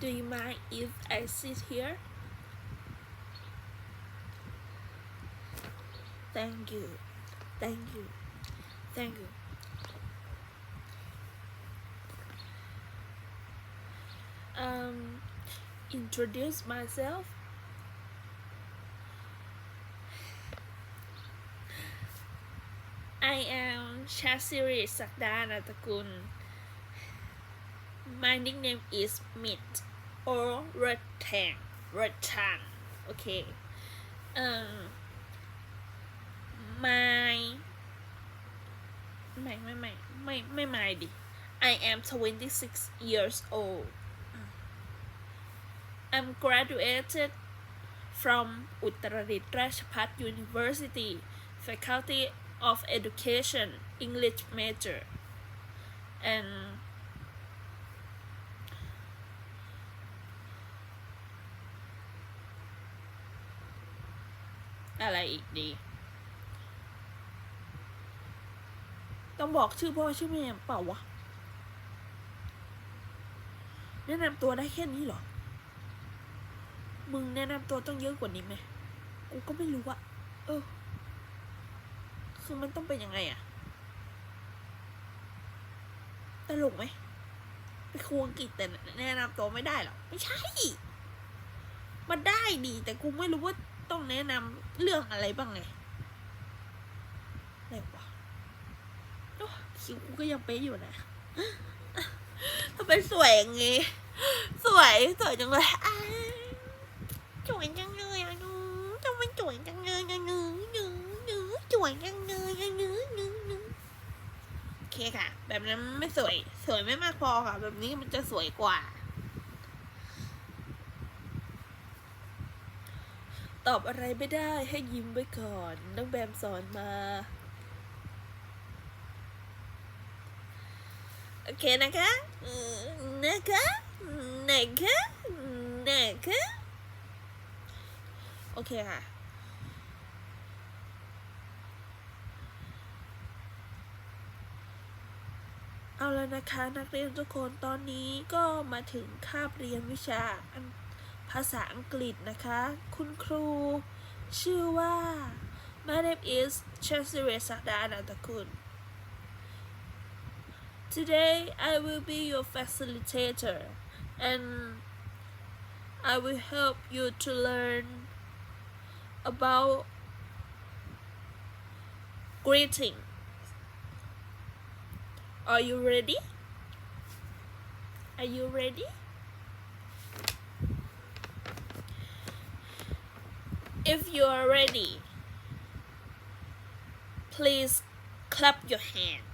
Do you mind if I sit here? Thank you. Thank you. Thank you. Um, introduce myself. I am Shasiri Sakdana Takun. My nickname is Mit or Ratang. Ratang. Okay. Um, my ไม่ไม่ไม่ไม่ไม่ไม่ดิ I am 26 years old I'm graduated from อุตรดิตถ์ราชภัฏ University Faculty of Education English major and อะไรอีกดี ต้องบอกชื่อพ่อชื่อแม่เปล่าวะ แนะนำตัวได้แค่นี้เหรอ มึงแนะนำตัวต้องเยอะกว่านี้ไหม กูก็ไม่รู้อะเออ คือมันต้องเป็นยังไงอะตลกไหมไปครูอังกฤษแต่แนะนำตัวไม่ได้หรอ ไม่ใช่ มันได้ดีแต่กูไม่รู้ว่า ต้องแนะนำเรื่องอะไรบ้างไงอะไรวะโอ้คิ้วกูก็ยังเป๊ะอยู่นะทำไมสวยอย่างงี้ สวยสวยจังเลยสวยจังเลยอะนูทำไมสวยจังเลยอะนูหนูหนูสวยจังเลยอะนูหนูหนูโอเคค่ะ แบบนั้นไม่สวย สวยไม่มากพอค่ะ แบบนี้มันจะสวยกว่า ตอบอะไรไม่ได้ให้ยิ้มไว้ก่อน น้องแบมสอนมา โอเคนะคะนะคะนะคะนะคะโอเคค่ะเอาแล้วนะคะนักเรียนทุกคนตอนนี้ก็มาถึงคาบเรียนวิชาอัง ภาษาอังกฤษนะคะ คุณครู ชื่อว่า My name is Chesire Sakda Anantakun Today I will be your facilitator and I will help you to learn about greeting. Are you ready? Are you ready? If you are ready, please clap your hand.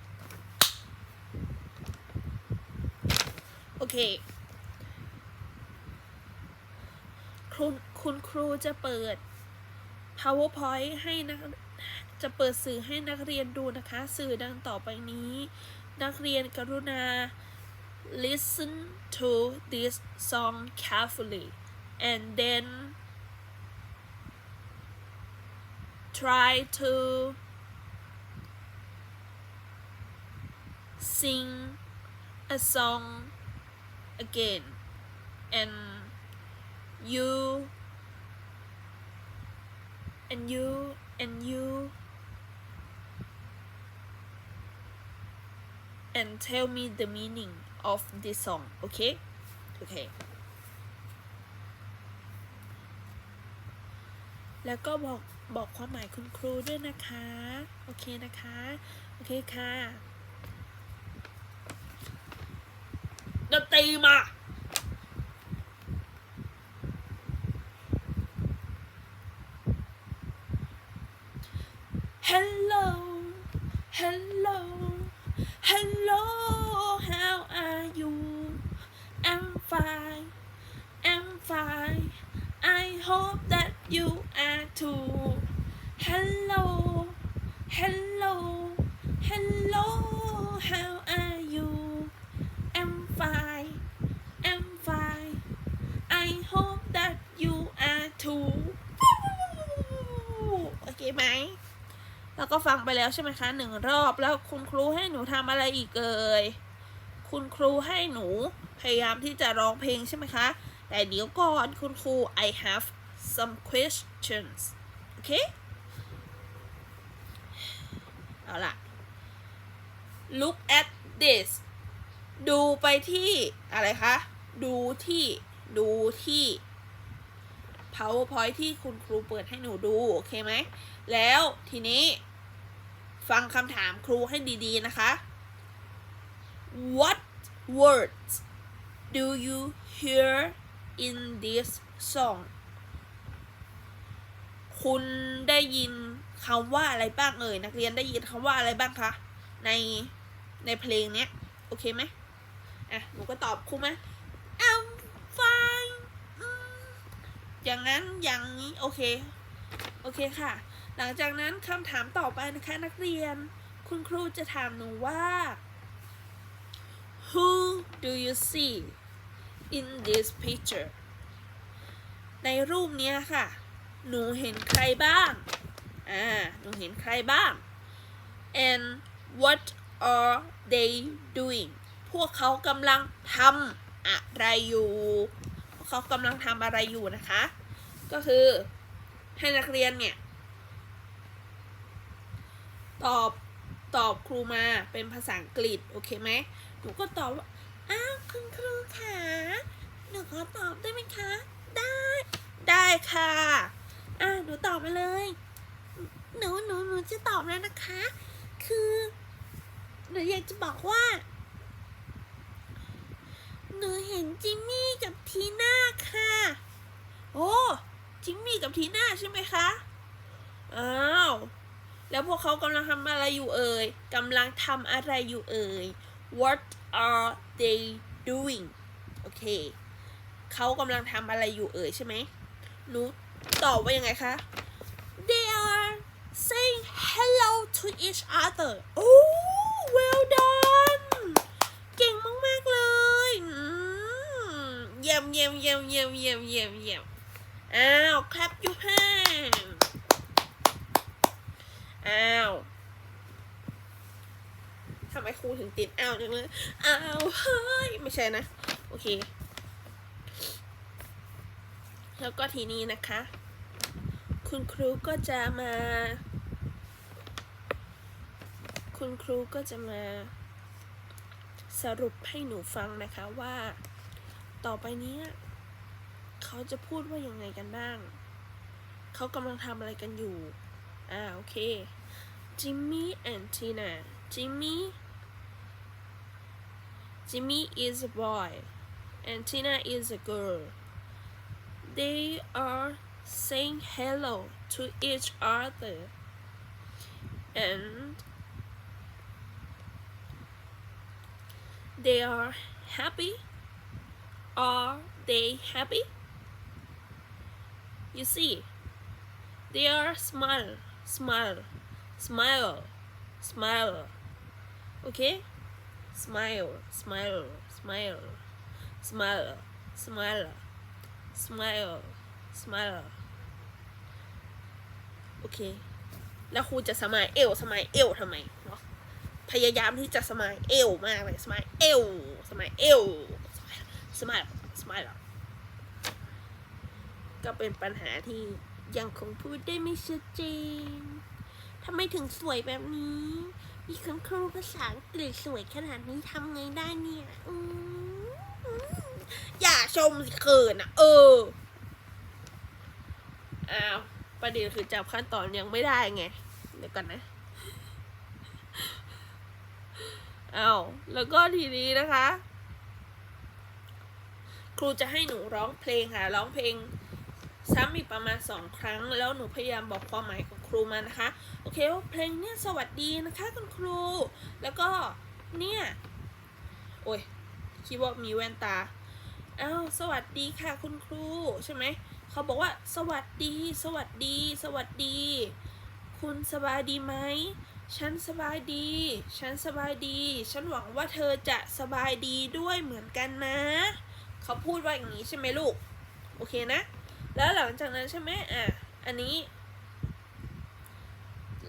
โอเคคุณคุณครูจะเปิด powerpoint ให้นักจะเปิดสื่อให้นักเรียนดูนะคะ สื่อดังต่อไปนี้ นักเรียนกรุณา listen to this song carefully and then try to sing a song again and you and you and you and tell me the meaning of this song okay okay แล้วก็บอก บอกความหมายคุณครูด้วยนะคะ โอเคนะคะ โอเคค่ะดนตรีมา Hello Hello Hello how are you I'm fine I'm fine I hope that you are too Hello Hello Hello how are you I'm fine I'm fine I hope that you are too โอเค ไหมแล้วก็ฟังไปแล้วใช่ไหมคะหนึ่งรอบแล้วคุณครูให้หนูทำอะไรอีกเอ่ยคุณครูให้หนูพยายามที่จะร้องเพลงใช่ไหมคะ แต่เดี๋ยวก่อนคุณครู I have some questions โอเค เอาล่ะ look at this ดูไปที่อะไรคะ ดูที่ ดูที่ powerpoint ที่คุณครูเปิดให้หนูดู โอเคไหม แล้วทีนี้ ฟังคำถามครูให้ดีๆนะคะ What words do you hear in this song คุณได้ยินคำว่าอะไรบ้างเอ่ยนักเรียนได้ยินคำว่าอะไรบ้างคะ ในในเพลงเนี้ย โอเคไหมอะ หนูก็ตอบครูไหม I'm fine อืมอย่างนั้นอย่างนี้ โอเค โอเคค่ะ หลังจากนั้นคำถามต่อไปนะคะนักเรียน คุณครูจะถามหนูว่า Who do you see in this picture ในรูปนี้ค่ะ หนูเห็นใครบ้าง อ่า หนูเห็นใครบ้าง and what are they doing พวกเขากำลังทำอะไรอยู่ พวกเขากำลังทำอะไรอยู่นะคะ ก็คือให้นักเรียนเนี่ย ตอบตอบครูมาเป็นภาษาอังกฤษโอเคไหมหนูก็ตอบว่าอ้าวคุณครูคะหนูขอตอบได้ไหมคะ ได้ได้ค่ะอะหนูตอบมาเลย หนูหนูหนูจะตอบแล้วนะคะ คือหนูอยากจะบอกว่า หนูเห็นจิมมี่กับทีน่าค่ะ โอ้จิมมี่กับทีน่าใช่ไหมคะอ้าว แล้วพวกเขากำลังทำอะไรอยู่เอ่ยกำลังทำอะไรอยู่เอ่ย What are they doing โอเค เขากำลังทำอะไรอยู่เอ่ยใช่ไหมหนูตอบว่ายังไงคะ They are saying hello to each other Oh well done เก่งมาก ๆ เลยเยี่ยมเยี่ยมเยี่ยมเยี่ยมเยี่ยมเยี่ยมเยี่ยมอ้าว clap your hand อ้าวทำไมครูถึงติดอ้าวจังเลยอ้าวเฮ้ยไม่ใช่นะ โอเค แล้วก็ทีนี้นะคะ คุณครูก็จะมา คุณครูก็จะมา สรุปให้หนูฟังนะคะว่า ต่อไปนี้เขาจะพูดว่ายังไงกันบ้าง เขากำลังทำอะไรกันอยู่ อ่า โอเค Jimmy and Tina. Jimmy Jimmy is a boy and Tina is a girl. They are saying hello to each other and they are happy. Are they happy? You see they are smile smile smile smile okay smile smile smile smile smile smile smile โอเค แล้วครูจะสมายเอวสมายเอวทำไมเนาะพยายามที่จะสมายเอวมากเลยสมายเอวสมายเอวสมายสมายก็เป็นปัญหาที่ยังคงพูดได้ไม่ชัดเจน ทำไมถึงสวยแบบนี้ มีคุณครูภาษาอังกฤษสวยขนาดนี้ทำไงได้เนี่ยออย่าชมสิเขินอะ เออ อ้าว ประเด็นคือจำขั้นตอนยังไม่ได้ไง เดี๋ยวก่อนนะอ้าวแล้วก็ทีนี้นะคะ ครูจะให้หนูร้องเพลงค่ะ ร้องเพลงซ้ำอีกประมาณสองครั้ง แล้วหนูพยายามบอกความหมายของ ครูมานะคะ โอเคว่าเพลงเนี่ยสวัสดีนะคะคุณครู แล้วก็เนี่ยโอ้ยคิดว่ามีแว่นตาอ้าวสวัสดีค่ะคุณครูใช่ไหมเขาบอกว่าสวัสดี สวัสดี สวัสดี คุณสบายดีไหมฉันสบายดี ฉันสบายดี ฉันหวังว่าเธอจะสบายดีด้วยเหมือนกันนะ เขาพูดว่าอย่างนี้ใช่ไหมลูก โอเคนะ แล้วหลังจากนั้นใช่ไหมอะ อันนี้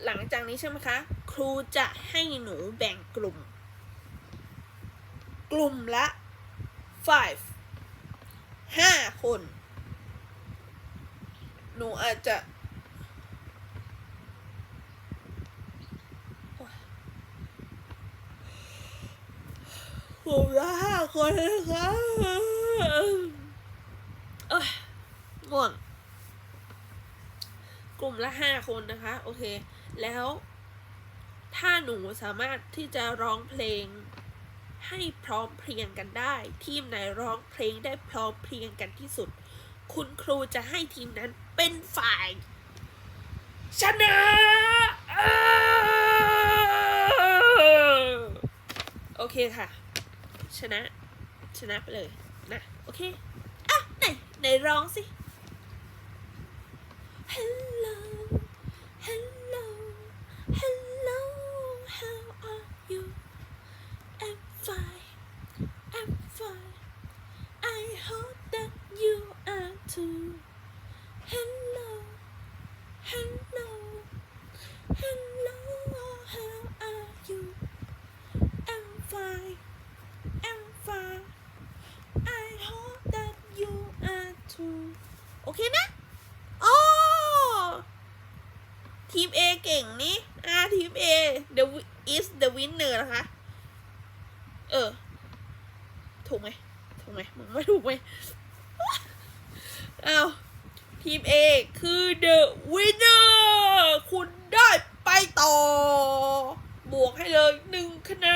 หลังจากนี้ใช่ไหมคะ ครูจะให้หนูแบ่งกลุ่ม กลุ่มละ five ห้าคน หนูอาจจะ กลุ่มละห้าคนนะคะเอ้ยง่วงกลุ่มละห้าคนนะคะ โอเค แล้วถ้าหนูสามารถที่จะร้องเพลงให้พร้อมเพรียงกันได้ ทีมไหนร้องเพลงได้พร้อมเพรียงกันที่สุด คุณครูจะให้ทีมนั้นเป็นฝ่าย ชนะโอเคค่ะ ชนะ ชนะไปเลยนะ โอเค อะ ไหน ไหนร้องสิ Hello Hello Hello How are you I'm fine I'm fine I hope that you are too Hello Hello Hello How are you I'm fine I'm fine I hope that you are too โอเคนะอ๋อ ทีม A เก่งนี่อ่าทีม A the wi- is the winner นะคะ เออ ถูกไหม ถูกไหมมึงไม่ถูกไหมอ้าวทีม A คือ the winner คุณได้ไปต่อ บวกให้เลยหนึ่งคะแน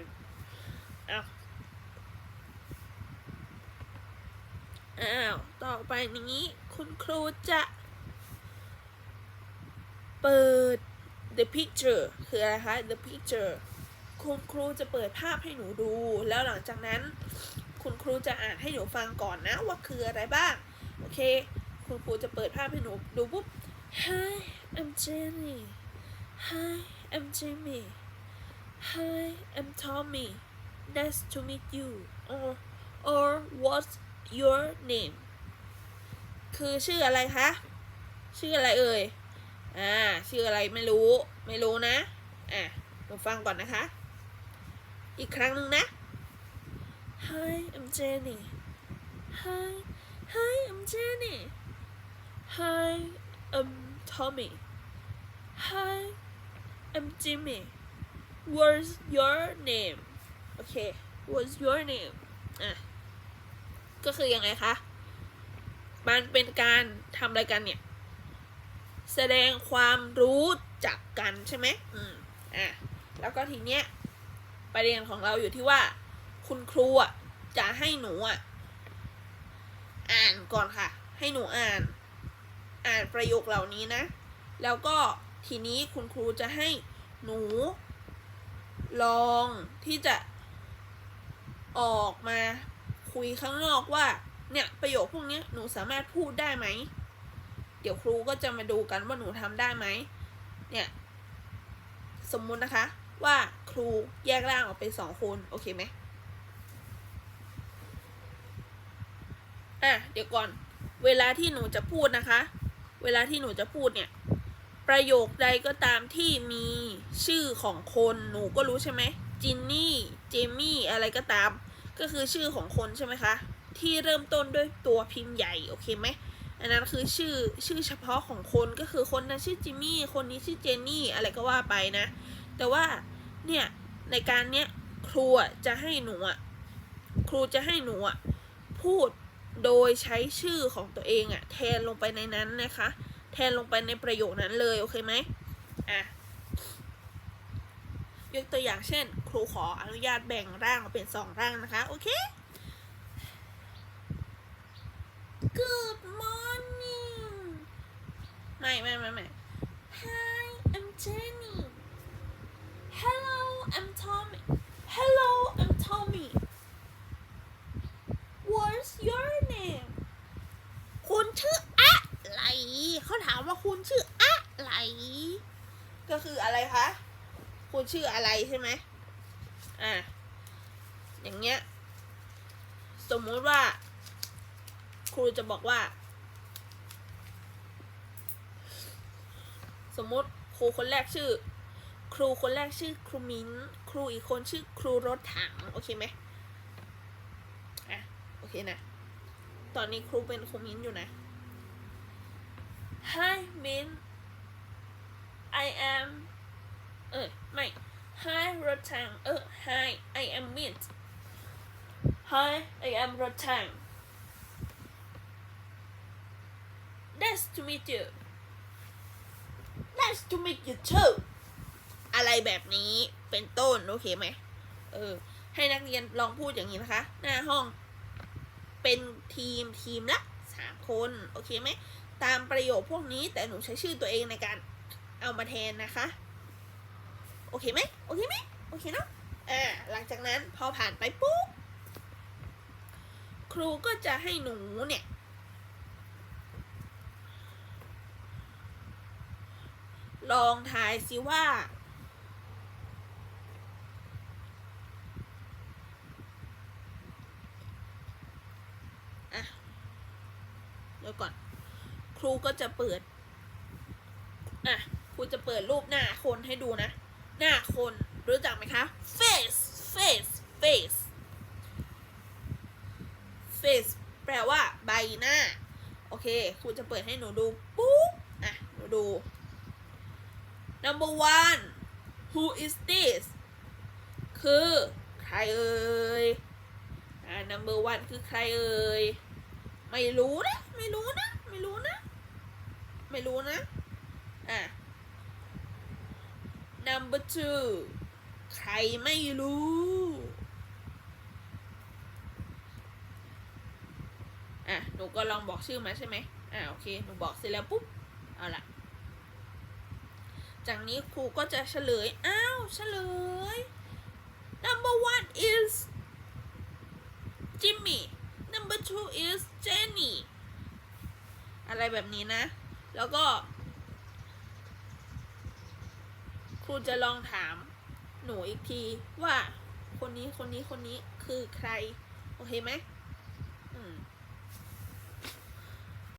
นอ้าว อ้าว ต่อไปนี้ คุณครูจะเปิด the picture คืออะไรคะ the picture คุณครูจะเปิดภาพให้หนูดู แล้วหลังจากนั้น คุณครูจะอ่านให้หนูฟังก่อนนะว่าคืออะไรบ้าง โอเค คุณครูจะเปิดภาพให้หนูดูปุ๊บ Hi I'm Jenny Hi I'm Jimmy Hi I'm Tommy Nice to meet you or or what's your name คือชื่ออะไรคะ ชื่ออะไรเอ่ย อ่า ชื่ออะไรไม่รู้ ไม่รู้นะ อะหนูฟังก่อนนะคะ อีกครั้งหนึ่งนะ Hi I'm Jenny Hi Hi I'm Jenny Hi I'm Tommy Hi I'm Jimmy What's your name โอเค What's your name อะ ก็คือยังไงคะ มันเป็นการทำอะไรกันเนี่ย แสดงความรู้จักกันใช่ไหมอืมอะแล้วก็ทีเนี้ยประเด็นของเราอยู่ที่ว่า คุณครูอะจะให้หนูอะอ่านก่อนค่ะ ให้หนูอ่าน อ่านประโยคเหล่านี้นะ แล้วก็ทีนี้คุณครูจะให้หนู ลองที่จะออกมาคุยข้างนอกว่า เนี่ยประโยคพวกนี้หนูสามารถพูดได้ไหม เดี๋ยวครูก็จะมาดูกันว่าหนูทำได้ไหม เนี่ย สมมุตินะคะว่าครูแยกร่างออกเป็นสองคน โอเคไหมอะเดี๋ยวก่อน เวลาที่หนูจะพูดนะคะ เวลาที่หนูจะพูดเนี่ย ประโยคใดก็ตามที่มีชื่อของคนหนูก็รู้ใช่ไหมจินนี่ เจมี่ อะไรก็ตาม ก็คือชื่อของคนใช่ไหมคะ ที่เริ่มต้นด้วยตัวพิมพ์ใหญ่โอเคไหมอันนั้นคือชื่อชื่อเฉพาะของคนก็คือคนนั้นชื่อจิมมี่คนนี้ชื่อเจนนี่อะไรก็ว่าไปนะ แต่ว่าเนี่ยในการเนี้ยครูจะให้หนูอะครูจะให้หนูอะพูดโดยใช้ชื่อของตัวเองอะแทนลงไปในนั้นนะคะ แทนลงไปในประโยคนั้นเลยโอเคไหมอะยกตัวอย่างเช่น ครูขออนุญาตแบ่งร่างออกเป็นสองร่างนะคะ โอเค Good morning ไม่ไม่ไม่ไม่ Hi I'm Jenny Hello I'm Tommy Hello I'm Tommy What's your name คุณชื่ออะไรเขาถามว่าคุณชื่ออะไร ก็คืออะไรคะ คุณชื่ออะไรใช่ไหมอะอย่างเงี้ย สมมุติว่าค รูจะบอกว่า สมมติครูคนแรกชื่อ ครูคนแรกชื่อครูมิ้นครูอีกคนชื่อครูรถถังโอเคไหมอะโอเคนะ ตอนนี้ครูเป็นครูมิ้นอยู่นะ Hi Min I am เออไม่ Hi รถถังเออ Hi I am Mint Hi I am รถถัง Nice to meet you Nice to meet you too อะไรแบบนี้เป็นต้น โอเคไหม เออ ให้นักเรียนลองพูดอย่างนี้นะคะ หน้าห้อง เป็นทีมทีมละสามคน โอเคไหม ตามประโยคพวกนี้แต่หนูใช้ชื่อตัวเองในการเอามาแทนนะคะ โอเคไหม โอเคไหม โอเคเนาะอ่าหลังจากนั้นพอผ่านไปปุ๊บ ครูก็จะให้หนูเนี่ย ลองทายสิว่า อะ เดี๋ยวก่อน ครูก็จะเปิด อะ ครูจะเปิดรูปหน้าคนให้ดูนะ หน้าคนรู้จักไหมคะ face face face face แปลว่าใบหน้า โอเค ครูจะเปิดให้หนูดู ปุ๊บ อะ หนูดู number one who is this คือใครเอ่ยอ่า number one คือใครเอ่ย ไม่รู้นะ ไม่รู้นะ ไม่รู้นะ ไม่รู้นะ อะ number two ใครไม่รู้ อะ หนูก็ลองบอกชื่อมาใช่ไหมอ่าโอเค หนูบอกเสร็จแล้วปุ๊บ เอาละ จากนี้ครูก็จะเฉลย อ้าวเฉลย number one is Jimmy number two is Jenny อะไรแบบนี้นะ แล้วก็ครูจะลองถามหนูอีกทีว่าคนนี้คนนี้คนนี้คือใคร โอเคไหมอืม